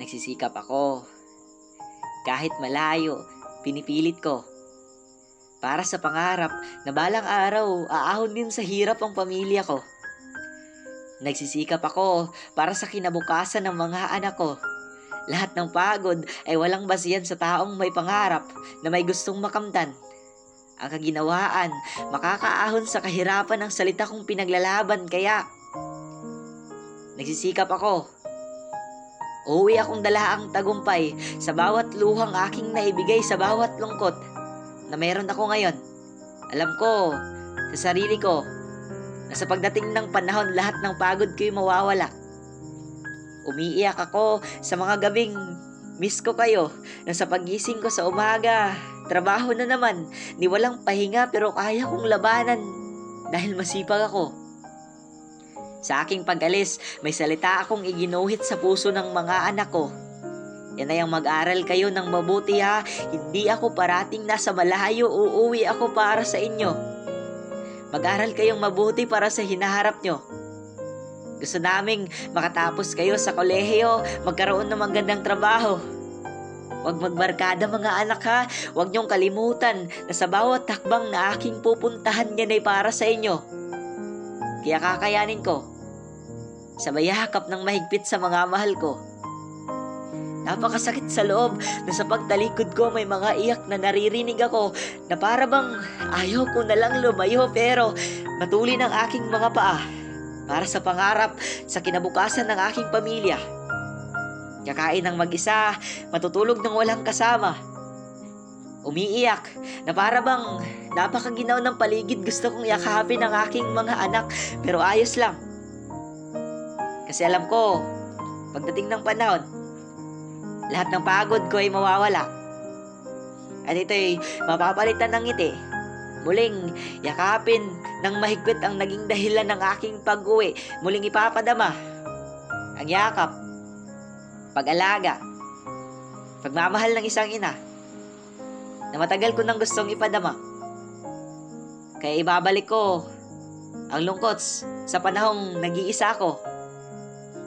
Nagsisikap ako. Kahit malayo, pinipilit ko. Para sa pangarap na balang araw, aahon din sa hirap ang pamilya ko. Nagsisikap ako para sa kinabukasan ng mga anak ko. Lahat ng pagod ay walang basihan sa taong may pangarap na may gustong makamtan. Ang kaginawaan, makakaahon sa kahirapan ng salita kong pinaglalaban kaya nagsisikap ako. Uuwi akong dala ang tagumpay sa bawat luhang aking naibigay sa bawat lungkot na meron ako ngayon. Alam ko, sa sarili ko, na sa pagdating ng panahon lahat ng pagod ko'y mawawala. Umiiyak ako sa mga gabing miss ko kayo na sa pagising ko sa umaga, trabaho na naman, ni walang pahinga pero kaya kong labanan dahil masipag ako. Sa aking pag-alis, may salita akong iginuhit sa puso ng mga anak ko. Yan ay ang mag-aral kayo ng mabuti ha. Hindi ako parating nasa malayo, uuwi ako para sa inyo. Mag-aral kayong mabuti para sa hinaharap nyo. Gusto naming makatapos kayo sa kolehiyo, magkaroon ng magandang trabaho. Huwag magbarkada mga anak ha. Huwag niyong kalimutan na sa bawat takbang na aking pupuntahan yan ay para sa inyo. Kaya kakayanin ko. Sabay yakap ng mahigpit sa mga mahal ko. Napakasakit sa loob na sa pagtalikod ko may mga iyak na naririnig ako na para bang ayaw ko na lang lumayo pero matuli ng aking mga paa para sa pangarap sa kinabukasan ng aking pamilya. Kakain ng mag-isa, matutulog ng walang kasama. Umiiyak na para bang napakaginaw ng paligid gusto kong yakapin ang aking mga anak pero ayos lang. Kasi alam ko, pagdating ng panahon, lahat ng pagod ko ay mawawala. At ito'y mapapalitan ng ngiti. Muling yakapin ng mahigpit ang naging dahilan ng aking pag-uwi. Muling ipapadama. Ang yakap. Pag-alaga. Pagmamahal ng isang ina. Na matagal ko nang gustong ipadama. Kaya ibabalik ko ang lungkot sa panahong nag-iisa ako.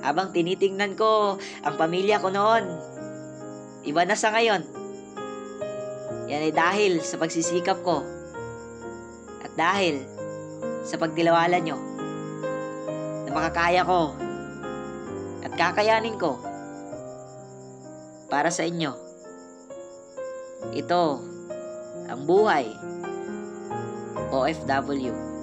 Habang tinitingnan ko ang pamilya ko noon, iba na sa ngayon. Yan ay dahil sa pagsisikap ko at dahil sa pagtilawalan nyo na makakaya ko at kakayanin ko para sa inyo. Ito ang buhay OFW.